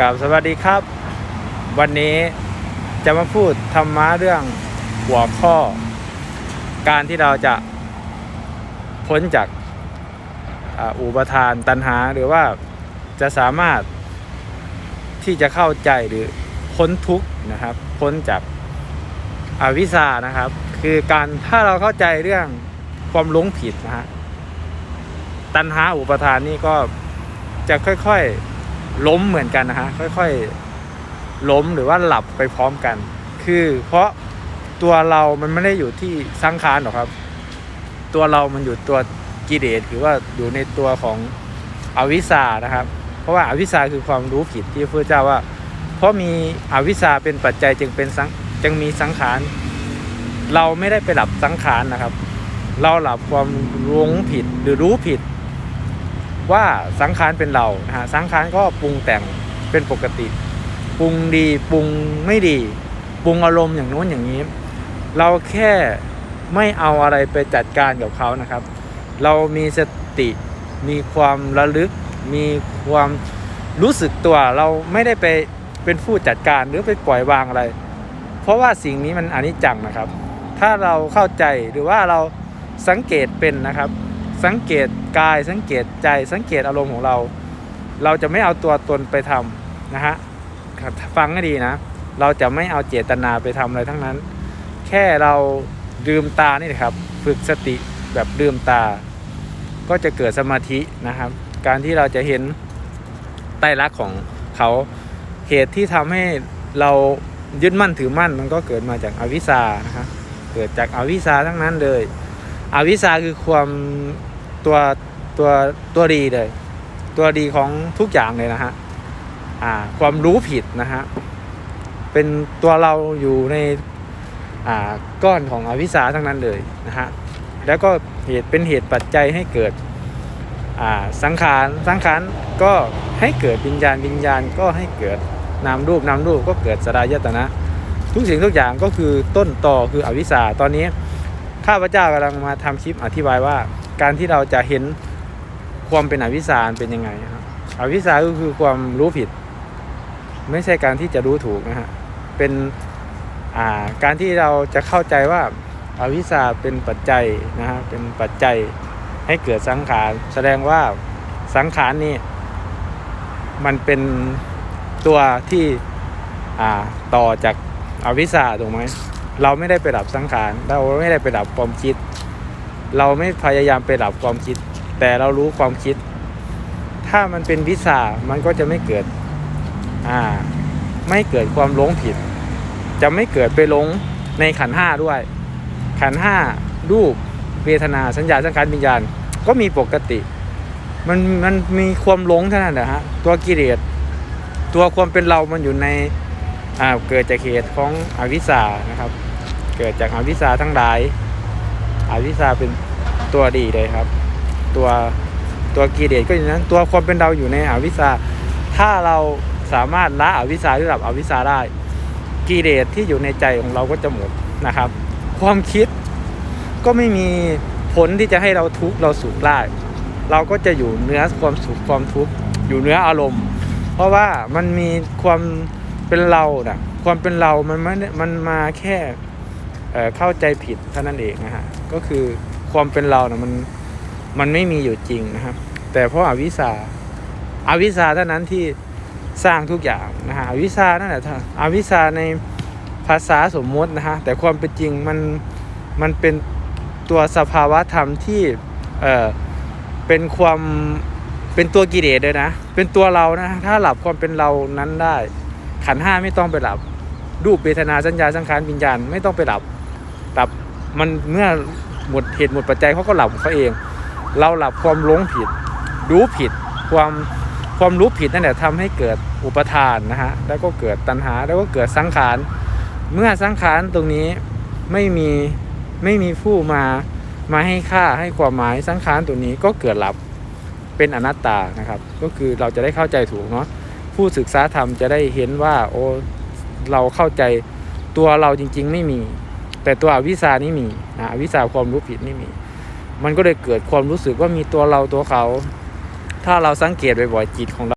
กับสวัสดีครับ วันนี้จะมาพูดธรรมะเรื่องหัวข้อ การที่เราจะพ้นจากอุปทานตัณหาหรือว่าจะสามารถที่จะเข้าใจหรือพ้นทุกข์นะครับ พ้นจากอาวิชชานะครับ คือการถ้าเราเข้าใจเรื่องความหลงผิดนะฮะตัณหาอุปทานนี่ก็จะค่อยๆ ล้มเหมือนกันนะฮะค่อยๆล้มหรือว่าหลับไปพร้อมกัน คือเพราะตัวเรามันไม่ได้อยู่ที่สังขารหรอกครับ ตัวเรามันอยู่ตัวกิเลสหรือว่าอยู่ในตัวของอวิชชานะครับ เพราะว่าอาวิชชาคือความรู้ผิดที่พระเจ้าว่า เพราะมีอวิชชาเป็นปัจจัยจึงเป็นสังจึงมีสังขาร เราไม่ได้ไปหลับสังขารนะครับ เราหลับความหลงผิดหรือรู้ผิด ว่าสังขารเป็นเรานะฮะสังขารก็ปรุงแต่งเป็นปกติ ปรุงดีปรุงไม่ดี ปรุงอารมณ์อย่างโน้นอย่างนี้ เราแค่ไม่เอาอะไรไปจัดการกับเขานะครับ เรามีสติมีความระลึก มีความรู้สึกตัวเราไม่ได้ไปเป็นผู้จัดการหรือไปปล่อยวางอะไร เพราะว่าสิ่งนี้มันอนิจจังนะครับ ถ้าเราเข้าใจหรือว่าเราสังเกตเป็นนะครับ สังเกตกายสังเกตใจสังเกตอารมณ์ของเรา เราจะไม่เอาตัวตนไปทำนะฮะฟังให้ดีนะ เราจะไม่เอาเจตนาไปทำอะไรทั้งนั้น แค่เราลืมตานี่นะครับ ฝึกสติแบบลืมตา ก็จะเกิดสมาธินะครับ การที่เราจะเห็นไตรลักษณ์ของเขาเหตุที่ทำให้เรายึดมั่นถือมั่นมันก็เกิดมาจากอวิชชานะครับเกิดจากอวิชชาทั้งนั้นเลย อวิชชาคือความ ตัวตัวตัวดีเลย ตัวดีของทุกอย่างเลยนะฮะอ่าความรู้ผิดนะฮะเป็นตัวเราอยู่ในอ่าก้อนของอวิชชาทั้งนั้นเลยนะฮะแล้วก็เหตุเป็นเหตุปัจจัยให้เกิดอ่าสังขารสังขารก็ให้เกิดวิญญาณวิญญาณก็ให้เกิดนามรูปนามรูปก็เกิดสลายตนะ ทุกสิ่งทุกอย่างก็คือต้นต่อคืออวิชชาตอนนี้ข้าพเจ้ากำลังมาทำคลิปอธิบายว่า การที่เราจะเห็นความเป็นอวิชชาเป็นยังไงครับอวิชชาก็คือความรู้ผิด ไม่ใช่การที่จะรู้ถูกนะฮะเป็นาการที่เราจะเข้าใจว่าอาวิชาเป็นปัจจัยนะฮะเป็นปัจจัยให้เกิดสังขาร แสดงว่าสังขารนี่มันเป็นตัวที่ต่อจากอวิชชาถูกไหมเราไม่ได้ไปดับสังขาร เราไม่ได้ไปดับความคิด เราไม่พยายามไปดับความคิด แต่เรารู้ความคิด ถ้ามันเป็นวิชามันก็จะไม่เกิดอ่าไม่เกิดความหลงผิด จะไม่เกิดไปหลงในขันห้าด้วย ขันห้ารูปเวทนาสัญญาสังขารวิญญาณก็มีปกติ มันมันมีความหลงเท่านั้นแหละฮะตัวกิเลสตัวความเป็นเรามันอยู่ในอ่าเกิดจากเหตุของอวิชชานะครับ เกิดจากอวิชชาทั้งหลาย อวิชชาเป็นตัวดีเลยครับ ตัวตัวกิเลสก็อย่างนั้น ตัวความเป็นเราอยู่ในอวิชชาถ้าเราสามารถละอวิชชาหรือดับอวิชชาได้กิเลสที่อยู่ในใจของเราก็จะหมดนะครับ ความคิดก็ไม่มีผลที่จะให้เราทุกข์เราสุขได้เราก็จะอยู่เนื้อความสุขความทุกข์อยู่เนื้ออารมณ์ เพราะว่ามันมีความเป็นเรานะความเป็นเรามันไม่ได้มันมาแค่ เข้าใจผิดเท่านั้นเองนะฮะก็คือความเป็นเรานะมันมันไม่มีอยู่จริงนะครับ แต่เพราะอาวิชาอาวิชาเท่านั้นที่สร้างทุกอย่างนะฮะอวิชานั่นแหละอวิชาในภาษาสมมตินะฮะแต่ความเป็นจริงมันมันเป็นตัวสภาวะธรรมที่เออเป็นความเป็นตัวกิเลสเลยนะ เป็นตัวเรานะถ้าหลับความเป็นเรานั้นได้ ขันห้าไม่ต้องไปหลับ รูปเวทนาสัญญาสังขารวิญญาณไม่ต้องไปหลับ หลับมันเมื่อหมดเหตุหมดปัจจัยเขาก็หลับของเขาเอง เราหลับความหลงผิด รู้ผิด ความความรู้ผิดนั่นแหละทำให้เกิดอุปทานนะฮะแล้วก็เกิดตัณหาแล้วก็เกิดสังขารเมื่อสังขารตรงนี้ไม่มีไม่มีผู้มามาให้ค่าให้ความหมายสังขารตัวนี้ก็เกิดหลับเป็นอนัตตานะครับ ก็คือเราจะได้เข้าใจถูกเนาะผู้ศึกษาธรรมจะได้เห็นว่าโอ้เราเข้าใจตัวเราจริง ๆ ไม่มี แต่ตัวอวิชานี่มีนะอวิชาความรู้ผิดนี่มี มันก็เลยเกิดความรู้สึกว่ามีตัวเราตัวเขา ถ้าเราสังเกตบ่อยๆจิตของเรา